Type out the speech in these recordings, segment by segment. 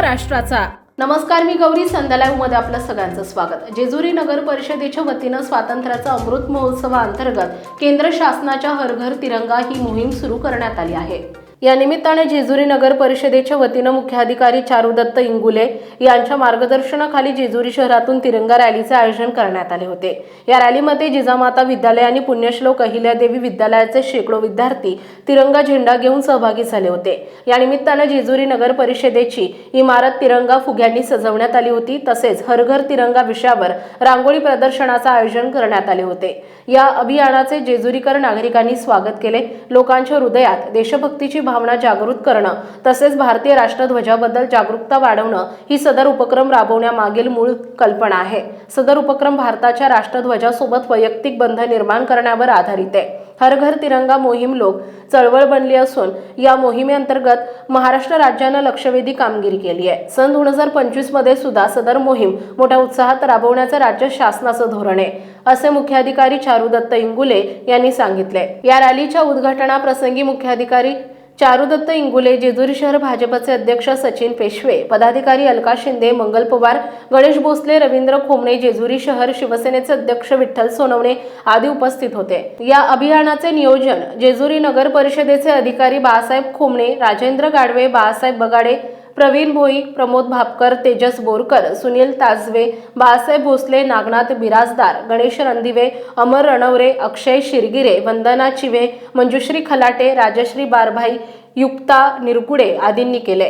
राष्ट्राचा नमस्कार मी गौरी संध्यालयमध्ये आपलं सगळ्यांचं स्वागत. जेजुरी नगर परिषदेच्या वतीनं स्वातंत्र्याचा अमृत महोत्सवाअंतर्गत केंद्र शासनाच्या हर घर तिरंगा ही मोहीम सुरू करण्यात आली आहे. या निमित्ताने जेजुरी नगर परिषदेच्या वतीनं मुख्याधिकारी चारुदत्त इंगुले यांच्या मार्गदर्शनाखाली जेजुरी शहरातून तिरंगा रॅलीचे आयोजन करण्यात आले होते. या रॅलीमध्ये जिजामाता विद्यालय आणि पुण्यश्लोक अहिल्यादेवी विद्यालयाचे शेकडो विद्यार्थी तिरंगा झेंडा घेऊन सहभागी झाले होते. या निमित्तानं जेजुरी नगर परिषदेची इमारत तिरंगा फुग्यांनी सजवण्यात आली होती. तसेच हर घर तिरंगा विषयावर रांगोळी प्रदर्शनाचं आयोजन करण्यात आले होते. या अभियानाचे जेजुरीकर नागरिकांनी स्वागत केले. लोकांच्या हृदयात देशभक्तीची भावना जागृत करणं तसेच भारतीय राष्ट्रध्वजाबद्दल जागरूकता वाढवणं ही सदर उपक्रम राबवण्यामागील मूळ कल्पना आहे. सदर उपक्रम भारताच्या राष्ट्रध्वजासोबत वैयक्तिक बंध निर्माण करण्यावर आधारित आहे. हर घर तिरंगा मोहीम लोक चळवळ बनली असून या मोहिमेअंतर्गत महाराष्ट्र राज्यानं लक्षवेधी कामगिरी केली आहे. सन दोन हजार पंचवीसमध्ये सुद्धा सदर मोहीम मोठ्या उत्साहात राबवण्याचं राज्य शासनाचं धोरण आहे असे मुख्याधिकारी चारुदत्त इंगुले यांनी सांगितले या रॅलीच्या उद्घाटनाप्रसंगी मुख्याधिकारी चारुदत्त इंगुले जेजुरी शहर भाजपचे अध्यक्ष सचिन पेशवे पदाधिकारी अलका शिंदे मंगल पवार गणेश भोसले रवींद्र खोमणे जेजुरी शहर शिवसेनेचे अध्यक्ष विठ्ठल सोनवणे आदी उपस्थित होते. या अभियानाचे नियोजन जेजुरी नगर परिषदेचे अधिकारी बाळासाहेब खोमणे राजेंद्र गाडवे बाळासाहेब बगाडे प्रवीण भोई प्रमोद भापकर तेजस बोरकर सुनील ताजवे बाळासाहेब भोसले नागनाथ बिराजदार गणेश रणदिवे अमर रणवरे अक्षय शिरगिरे वंदना चिवे मंजुश्री खलाटे राजश्री बारभाई युक्ता निरगुडे आदींनी केले.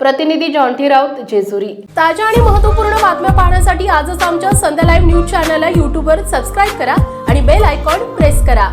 प्रतिनिधी जॉन्टी राऊत जेजुरी. ताज्या आणि महत्त्वपूर्ण बातम्या पाहण्यासाठी आजच आमच्या संध्या लाईव्ह न्यूज चॅनलला यूट्यूबवर सबस्क्राईब करा आणि बेल आयकॉन प्रेस करा.